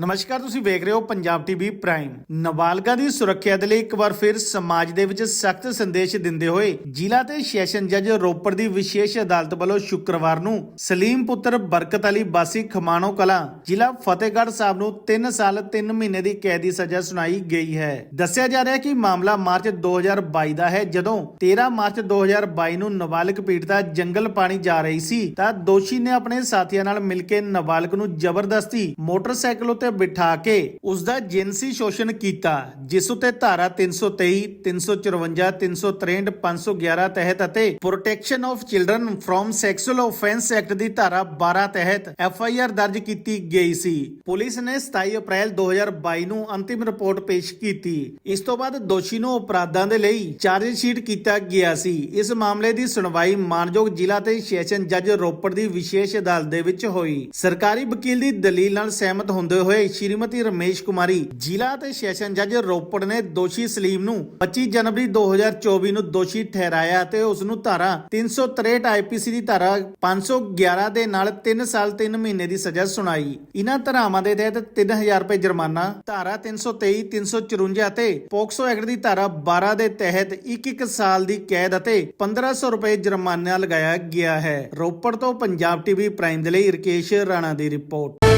ਨਮਸਕਾਰ, ਤੁਸੀਂ ਵੇਖ ਰਹੇ ਹੋ ਪੰਜਾਬ ਟੀਵੀ ਪ੍ਰਾਈਮ। ਨਾਬਾਲਗਾਂ ਦੀ ਸੁਰੱਖਿਆ ਦੇ ਲਈ ਇੱਕ ਵਾਰ ਫਿਰ ਸਮਾਜ ਦੇ ਵਿੱਚ ਸਖਤ ਸੰਦੇਸ਼ ਦਿੰਦੇ ਹੋਏ ਜ਼ਿਲ੍ਹਾ ਤੇ ਸੈਸ਼ਨ ਜੱਜ ਰੋਪੜ ਦੀ ਵਿਸ਼ੇਸ਼ ਅਦਾਲਤ ਵੱਲੋਂ ਸ਼ੁੱਕਰਵਾਰ ਨੂੰ ਸਲੀਮ ਪੁੱਤਰ ਬਰਕਤ ਅਲੀ ਬਾਸੀ ਖਮਾਣੋ ਕਲਾ, ਜ਼ਿਲ੍ਹਾ ਫਤਿਹਗੜ੍ਹ ਸਾਹਿਬ ਨੂੰ 3 ਸਾਲ 3 ਮਹੀਨੇ ਦੀ ਕੈਦ ਦੀ ਸਜ਼ਾ ਸੁਣਾਈ ਗਈ ਹੈ। ਦੱਸਿਆ ਜਾ ਰਿਹਾ ਹੈ ਕਿ ਮਾਮਲਾ ਮਾਰਚ 2022 ਦਾ ਹੈ। ਜਦੋਂ 13 ਮਾਰਚ 2022 ਨੂੰ ਨਾਬਾਲਗ ਪੀੜਤਾ ਜੰਗਲ ਪਾਣੀ ਜਾ ਰਹੀ ਸੀ, ਤਾਂ ਦੋਸ਼ੀ ਨੇ ਆਪਣੇ ਸਾਥੀਆਂ ਨਾਲ ਮਿਲ ਕੇ ਨਾਬਾਲਗ ਨੂੰ ਜ਼ਬਰਦਸਤੀ ਮੋਟਰਸਾਈਕਲ ਉੱਤੇ ਬਿਠਾ ਕੇ ਉਸ ਦਾ ਜਿਨਸੀ ਸ਼ੋਸ਼ਣ ਕੀਤਾ, ਜਿਸ ਉਤੇ ਧਾਰਾ 323 354 363 511 ਤਹਿਤ ਅਤੇ protection of children from sexual offence act ਦੀ ਧਾਰਾ 12 ਤਹਿਤ ਐਫ ਆਈ ਆਰ ਦਰਜ ਕੀਤੀ ਗਈ ਸੀ। ਪੁਲਿਸ ਨੇ 27 ਅਪ੍ਰੈਲ 2022 ਨੂੰ ਅੰਤਿਮ ਰਿਪੋਰਟ ਪੇਸ਼ ਕੀਤੀ। ਇਸ ਤੋਂ ਬਾਅਦ ਦੋਸ਼ੀ ਨੂੰ ਅਪਰਾਧਾਂ ਦੇ ਲਈ ਚਾਰਜ ਸ਼ੀਟ ਕੀਤਾ ਗਿਆ ਸੀ। ਇਸ ਮਾਮਲੇ ਦੀ ਸੁਣਵਾਈ ਮਾਨਯੋਗ ਜ਼ਿਲ੍ਹਾ ਤੇ ਸੈਸ਼ਨ ਜੱਜ ਰੋਪੜ ਦੀ ਵਿਸ਼ੇਸ਼ ਅਦਾਲਤ ਦੇ ਵਿੱਚ ਹੋਈ। ਸਰਕਾਰੀ ਵਕੀਲ ਦੀ ਦਲੀਲ ਨਾਲ ਸਹਿਮਤ ਹੁੰਦੇ ਹੋਏ ਹੋਏ ਸ਼੍ਰੀਮਤੀ ਰਮੇਸ਼ ਕੁਮਾਰੀ। ਜ਼ਿਲ੍ਹਾ ਤੇ ਸੈਸ਼ਨ ਜੱਜ ਰੋਪੜ ਨੇ ਦੋਸ਼ੀ ਸਲੀਮ ਨੂੰ 25 ਜਨਵਰੀ 2024 ਨੂੰ ਦੋਸ਼ੀ ਠਹਿਰਾਇਆ ਤੇ ਉਸ ਨੂੰ ਧਾਰਾ 363 ਆਈਪੀਸੀ ਦੀ ਧਾਰਾ 511 ਦੇ ਨਾਲ 3 ਸਾਲ 3 ਮਹੀਨੇ ਦੀ ਸਜ਼ਾ ਸੁਣਾਈ। ਇਹਨਾਂ ਧਾਰਾਵਾਂ ਦੇ ਤਹਿਤ 3000 ਰੁਪਏ ਜੁਰਮਾਨਾ, ਧਾਰਾ 323 354 ਅਤੇ ਪੋਕਸੋ ਐਕਟ ਦੀ ਧਾਰਾ 12 ਦੇ ਤਹਿਤ 1-1 ਸਾਲ ਦੀ ਕੈਦ ਅਤੇ 1500 ਰੁਪਏ ਜੁਰਮਾਨਾ ਲਗਾਇਆ ਗਿਆ ਹੈ। ਰੋਪੜ ਤੋਂ ਪੰਜਾਬ ਟੀਵੀ ਪ੍ਰਾਈਮ ਦੇ ਲਈ ਰਕੇਸ਼ ਰਾਣਾ ਦੀ ਰਿਪੋਰਟ।